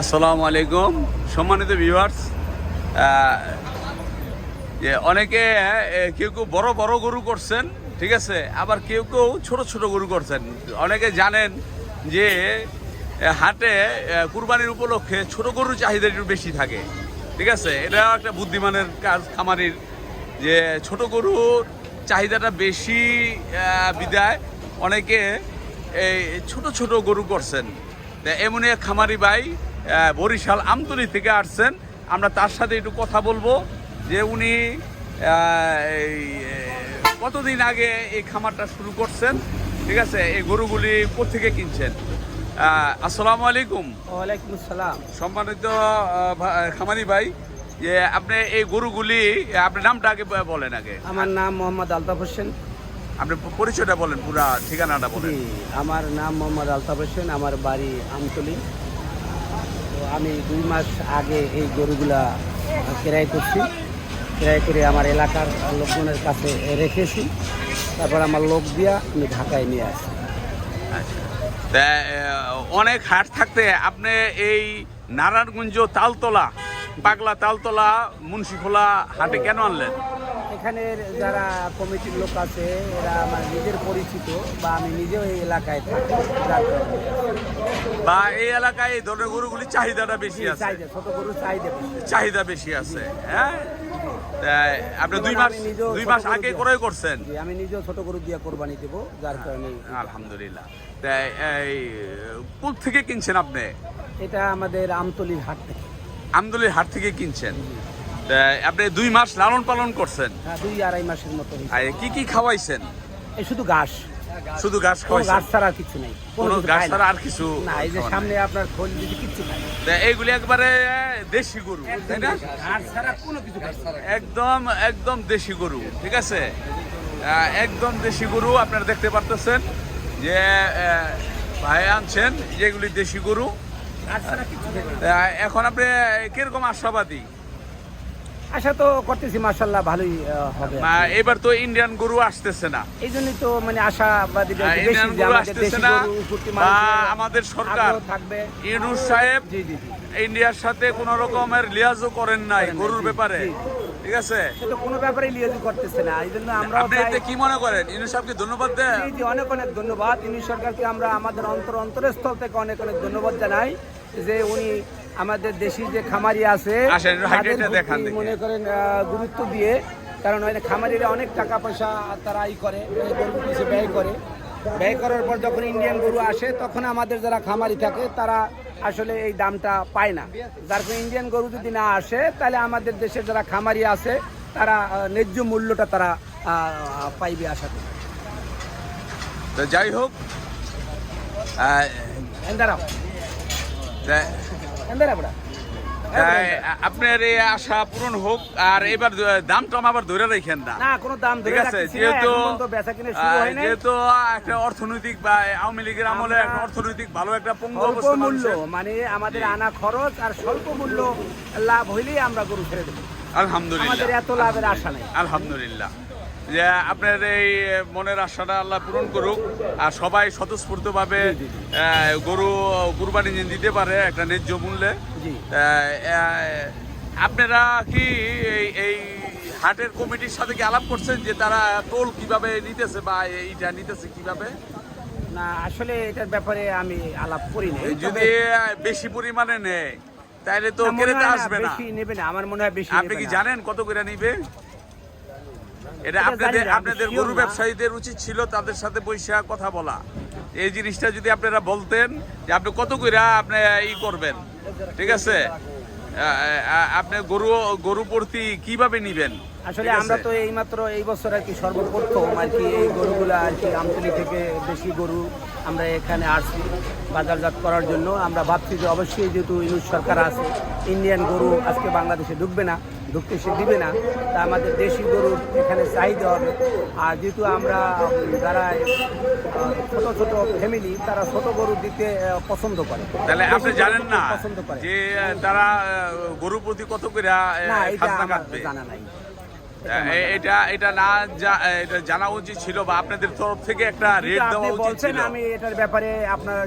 আসসালামু আলাইকুম। সম্মানিত ভিউয়ার্স অনেকে কেউ কেউ বড় বড় গরু করছেন, ঠিক আছে? আবার কেউ কেউ ছোট ছোট গরু করছেন। অনেকে জানেন যে হাটে কুরবানির উপলক্ষে ছোট গরুর চাহিদা একটু বেশি থাকে, ঠিক আছে? এটা একটা বুদ্ধিমানের কাজ, খামারির, যে ছোট গরুর চাহিদাটা বেশি বিদায় অনেকে, এই ছোট ছোট গরু করছেন। এমনই এক খামারি ভাই বরিশাল আমতলি থেকে আসছেন। আমরা তার সাথে একটু কথা বলব যে উনি কতদিন আগে এই খামারটা শুরু করছেন? ঠিক আছে এই গরুগুলি কোথেকে কিনছেন? আসসালামু আলাইকুম। ওয়ালাইকুম আসসালাম। সম্মানিত খামারি ভাই যে আপনি এই গরুগুলি আপনার নামটা আগে বলেন আগে। আমার নাম মোহাম্মদ আলতাফ হোসেন। আপনি পরিচয়টা বলেন পুরা ঠিকানাটা বলেন। আমার নাম মোহাম্মদ আলতাফ হোসেন আমার বাড়ি আমতলি। আমি দুই মাস আগে এই গরুগুলা ক্রয় করছি। ক্রয় করে আমার এলাকার লোকজনের কাছে রেখেছি। তারপর আমার লোক দিয়া আমি ঢাকায় নিয়ে আসি আচ্ছা। তা, অনেক হাট থাকতে আপনি এই নারায়ণগঞ্জ তালতলা পাগলা তালতলা মুন্সিখোলা হাটে কেন আনলেন? এখানের যারা কমিটির লোক আছে এরা আমার নিজের পরিচিত বা আমি নিজেও এই এলাকায় থাকি বা এই এলাকায় এই ধরনের গরুগুলি চাহিদাটা বেশি আছে? ছোট গরুর চাহিদা বেশি। চাহিদা বেশি আছে হ্যাঁ? আপনি দুই মাস দুই মাস আগে ক্রয় করছেন? আমি নিজেও ছোট গরু দিয়ে কোরবানি দেবো যার কারণে আলহামদুলিল্লাহ। তা, এই কোথ থেকে কিনছেন আপনি? এটা আমাদের আমতলির হাট থেকে। আমদুলির হাট থেকে কিনছেন? আপনি দুই মাস লালন পালন করছেন? হ্যাঁ, দুই আড়াই মাসের মতো কি কি খাওয়াইছেন? এই শুধু ঘাস। শুধু ঘাস কোনো খাওয়াইছেন? ঘাস ছাড়া কিছু নেই। কোনো কিছু গাছ ছাড়া আর কিছু না এই যে সামনে নাই। আপনার খোল যদি কিচ্ছু খায় না। তা এইগুলি একবারে দেশি গরু তাই না? ঘাস ছাড়া কোনো কিছু খায় না। একদম একদম দেশি গরু ঠিক আছে? একদম দেশি গরু আপনারা দেখতে পারতেছেন যে ভাই আনছেন যেগুলি দেশি গরু। ঘাস ছাড়া এখন আপনি কীরকম আশাবাদী? আশা তো করতেছি মাসাল্লাহ ভালোই হবে এবার তো ইন্ডিয়ান গরু আসতেছে না। এই জন্যই তো মানে আশাবাদী ইন্ডিয়ান গরু আমাদের আসতেছে না গরু আমাদের সরকার থাকবে। ইউনুস সাহেব জি জি ইন্ডিয়ার সাথে কোন রকমের লিয়াজও করেন নাই গরুর ব্যাপারে ঠিক আছে? তো কোনো ব্যাপারে লিয়াজি করতেছে না এই জন্য আমরাও আপনি এতে কি মনে করেন? ইউনুস সাহেবকে ধন্যবাদ দেন। জি জি অনেক অনেক ধন্যবাদ। ইউনি সরকারকে আমরা আমাদের অন্তর অন্তরস্থল থেকে অনেক অনেক ধন্যবাদ জানাই যে উনি আমাদের দেশি যে খামারি আছে। মনে করেন গুরুত্ব দিয়ে কারণ ওই খামারিরা অনেক টাকা পয়সা তারা ই করে এই গরু পিছিয়ে ব্যয় করে। ব্যয় করার পর যখন ইন্ডিয়ান গরু আসে তখন আমাদের যারা খামারি থাকে তারা আসলে এই দামটা পায় না। যার কারণে ইন্ডিয়ান গরু যদি না আসে তাহলে আমাদের দেশের যারা খামারি আছে তারা ন্যায্য মূল্যটা তারা পাইবে আশা করি। তো যাই হোক আহ, আপনার এই আশা পূরণ হোক আর এবার দাম টাম আবার ধরে রাখেন না। কোনো দাম ঠিক আছে যেহেতু। যেহেতু একটা অর্থনৈতিক বা আওয়ামী লীগের আমলে একটা অর্থনৈতিক ভালো একটা পঙ্গু অবস্থা মূল্য মানে আমাদের আনা খরচ আর স্বল্প মূল্য লাভ হইলেই আমরা গরু ছেড়ে দেবো। আমাদের এত লাভের আশা নেই। আলহামদুলিল্লাহ। যে আপনার এই মনের আশাটা আল্লাহ পূরণ করুক। আর সবাই স্বতঃস্ফূর্তভাবে গরু কুরবানি যেন দিতে পারে একটা ন্যায্য মূল্যে। আপনারা কি এই এই হাটের কমিটির সাথে কি আলাপ করছেন যে তারা টোল কীভাবে নিতেছে বা এইটা নিতেছে কীভাবে? না আসলে এটার ব্যাপারে আমি আলাপ করি নাই। যদি বেশি পরিমাণে নেয় তাহলে তো না, না, আসবে না। বেশি নেবে না আমার মনে হয় বেশি আপনি কি জানেন কত করে নিবে? এটা আপনাদের আপনাদের গরু ব্যবসায়ীদের উচিত ছিল তাদের সাথে বৈশা কথা বলা। এই জিনিসটা যদি আপনারা বলতেন যে আপনি কত করে আপনি ই করবেন ঠিক আছে? আপনি গরু গরু প্রতি কীভাবে নিবেন? আসলে আমরা তো এই মাত্র এই বছর আর কি সর্বপ্রথম আর কি এই গরুগুলা আর কি আমতলি থেকে বেশি গরু আমরা এখানে আসছি বাজারজাত করার জন্য। আমরা ভাবছি যে অবশ্যই যেহেতু ইউনুস সরকার আছে ইন্ডিয়ান গরু আজকে বাংলাদেশে ঢুকবে না। ঢুকতে সে দিবে না। তা আমাদের দেশি গরুর এখানে চাহিদা হবে। আর যেহেতু আমরা যারা ছোট ছোট ফ্যামিলি তারা ছোট গরু দিতে পছন্দ করে। তাহলে আপনি জানেন না পছন্দ করে। যে তারা গরুর গরু প্রতি কত করে জানা নাই। এটা এটা না এটা জানা উচিত ছিল বা আপনাদের তরফ থেকে একটা রেট দেওয়া উচিত ছিল। আমি এটার ব্যাপারে আপনার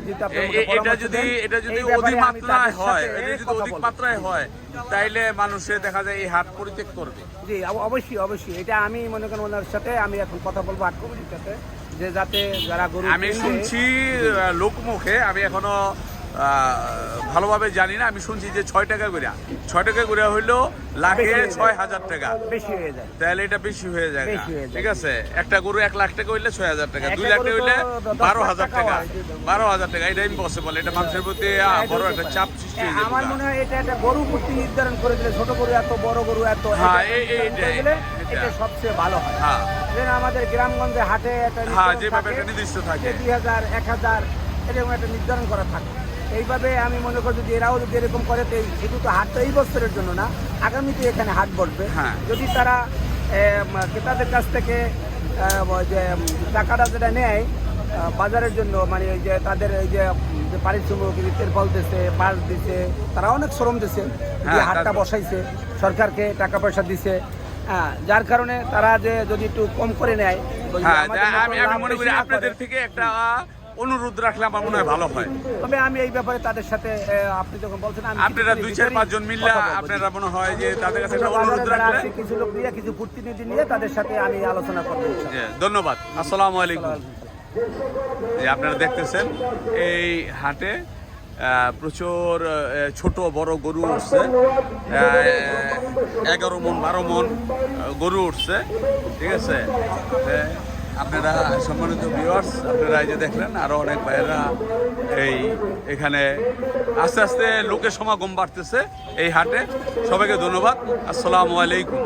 এটা যদি এটা যদি এই অধিক মাত্রায় হয় এটা যদি কথা অধিক মাত্রায় হয় তাইলে মানুষে দেখা যায় এই হাট পরিত্যাগ করবে। জি অবশ্যই অবশ্যই। এটা আমি মনে করেন ওনার সাথে আমি এখন কথা বলব আট কমিটির সাথে যে যাতে যারা গরু আমি শুনছি লোকমুখে আমি এখনও ভালোভাবে জানি না আমি শুনছি যে ছয় টাকা করে। ছয় টাকা করে হইল লাখে হয়ে। ছয় হাজার টাকা। বেশি হয়ে যায়। তাহলে এটা বেশি হয়ে যায় হয়ে। ঠিক আছে? একটা গরু এক লাখ টাকা হইলে ছয় হাজার টাকা দুই লাখ টাকা হইলে বারো হাজার টাকা হয়। বারো হাজার টাকা এটা ইম্পসিবল এটা মানুষের প্রতি হ্যাঁ, বড় একটা চাপ সৃষ্টি হয়ে হ্যাঁ, আমার মনে হয় এটা একটা গরু প্রতি নির্ধারণ করে দিলে ছোট গরু এত বড় গরু এত হ্যাঁ, এটা। সবচেয়ে ভালো হয়। হ্যাঁ। আমাদের গ্রামগঞ্জে হাটে একটা হ্যাঁ, যেভাবে একটা নির্দিষ্ট থাকে। দুই হাজার এক হাজার এরকম একটা নির্ধারণ করা থাকে। এইভাবে আমি মনে করি যদি এরাও যদি এরকম করে তো শুধু তো হাট তো এই বছরের জন্য না আগামীতে এখানে হাট বসবে হ্যাঁ। যদি তারা ক্রেতাদের কাছ থেকে যে টাকাটা যেটা নেয় বাজারের জন্য মানে ওই যে তাদের এই যে যে পারিশ্রমিক তেরফল দিছে বাস দিছে তারা অনেক শ্রম যে হ্যাঁ, হাটটা বসাইছে সরকারকে টাকা পয়সা দিছে হ্যাঁ যার কারণে তারা যে যদি একটু কম করে নেয় যে হ্যাঁ আমি মনে করি আপনাদের থেকে একটা অনুরোধ রাখলে আমার মনে হয় ভালো হয়। তবে আমি এই ব্যাপারে তাদের সাথে আপনি যখন বলছেন আপনারা দুই চার পাঁচজন মিললে আপনারা মনে হয় যে তাদের কাছে একটা অনুরোধ রাখলে কিছু লোক নিয়ে কিছু প্রতিনিধি নিয়ে তাদের সাথে আমি আলোচনা করব। জি, ধন্যবাদ। আসসালামু আলাইকুম। যে আপনারা দেখতেছেন এই হাটে প্রচুর ছোট বড় গরু উঠছে। এগারো মন বারো মন গরু উঠছে। ঠিক আছে? আপনারা সম্মানিত ভিউয়ার্স আপনারা এই যে দেখলেন আরও অনেক ভাইয়েরা এই এখানে আস্তে আস্তে লোকের সমাগম বাড়তেছে এই হাটে। সবাইকে ধন্যবাদ। আসসালামু আলাইকুম।